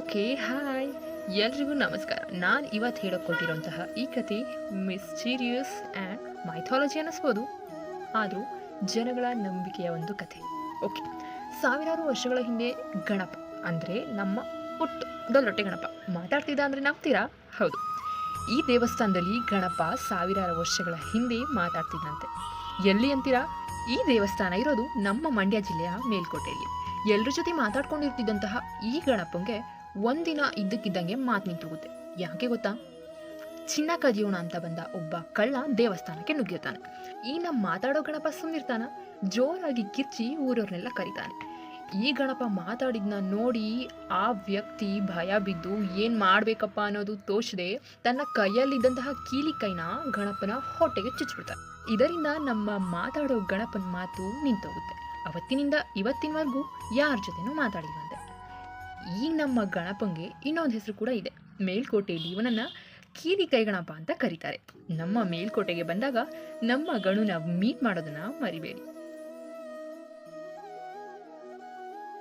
Okay hi ಎಲ್ರಿಗೂ ನಮಸ್ಕಾರ. ನಾನು ಇವತ್ತು ಹೇಳೋಕೊಟ್ಟಿರೋಂತಹ ಈ ಕತೆ ಮಿಸ್ಟೀರಿಯಸ್ ಆ್ಯಂಡ್ ಮೈಥಾಲಜಿ ಅನ್ನಿಸ್ಬೋದು. ಆದರೂ ಜನಗಳ ನಂಬಿಕೆಯ ಒಂದು ಕಥೆ. ಓಕೆ ಸಾವಿರಾರು ವರ್ಷಗಳ ಹಿಂದೆ ಗಣಪ, ಅಂದರೆ ನಮ್ಮ ಹುಟ್ಟು ದೊಲ್ಲೊಟ್ಟೆ ಗಣಪ. ಮಾತಾಡ್ತಿದ್ದ ಅಂದರೆ ನಂಬ್ತೀರಾ? ಹೌದು. ಈ ದೇವಸ್ಥಾನದಲ್ಲಿ ಗಣಪ ಸಾವಿರಾರು ವರ್ಷಗಳ ಹಿಂದೆ ಮಾತಾಡ್ತಿದ್ದಂತೆ ಎಲ್ಲಿ ಅಂತೀರಾ? ಈ ದೇವಸ್ಥಾನ ಇರೋದು ನಮ್ಮ ಮಂಡ್ಯ ಜಿಲ್ಲೆಯ ಮೇಲ್ಕೋಟೆಯಲ್ಲಿ. ಎಲ್ಲರ ಜೊತೆ ಮಾತಾಡ್ಕೊಂಡಿರ್ತಿದ್ದಂತಹ ಈ ಗಣಪಂಗೆ ಒಂದಿನ ಇದ್ದಕ್ಕಿದ್ದಂಗೆ ಮಾತು ನಿಂತೋಗುತ್ತೆ. ಯಾಕೆ ಗೊತ್ತಾ? ಚಿನ್ನ ಕದಿಯೋಣ ಅಂತ ಬಂದ ಒಬ್ಬ ಕಳ್ಳ ದೇವಸ್ಥಾನಕ್ಕೆ ನುಗ್ಗಿರ್ತಾನೆ. ಈ ನಮ್ಮ ಮಾತಾಡೋ ಗಣಪ ಸುಮ್ಮನಿರ್ತಾನ ಜೋರಾಗಿ ಕಿರ್ಚಿ ಊರವ್ರನ್ನೆಲ್ಲ ಕರೀತಾನೆ. ಈ ಗಣಪ ಮಾತಾಡಿದ್ನ ನೋಡಿ ಆ ವ್ಯಕ್ತಿ ಭಯ ಬಿದ್ದು ಏನು ಮಾಡಬೇಕಪ್ಪ ಅನ್ನೋದು ತೋಚದೆ ತನ್ನ ಕೈಯಲ್ಲಿದ್ದಂತಹ ಕೀಲಿ ಕೈನ ಗಣಪನ ಹೊಟ್ಟೆಗೆ ಚುಚ್ಚಿಬಿಡ್ತಾನೆ ಇದರಿಂದ ನಮ್ಮ ಮಾತಾಡೋ ಗಣಪನ ಮಾತು ನಿಂತೋಗುತ್ತೆ. ಅವತ್ತಿನಿಂದ ಇವತ್ತಿನವರೆಗೂ ಯಾರ ಜೊತೆನೂ ಮಾತಾಡಿಲ್ವಂತೆ. ಈಗ ನಮ್ಮ ಗಣಪಂಗೆ ಇನ್ನೊಂದು ಹೆಸರು ಕೂಡ ಇದೆ. ಮೇಲ್ಕೋಟೆಯಲ್ಲಿ ಇವನನ್ನು ಕೀರಿ ಗಣಪ ಅಂತ ಕರೀತಾರೆ. ನಮ್ಮ ಮೇಲ್ಕೋಟೆಗೆ ಬಂದಾಗ ನಮ್ಮ ಗಣುನ ಮೀಟ್ ಮಾಡೋದನ್ನ ಮರಿಬೇಡಿ.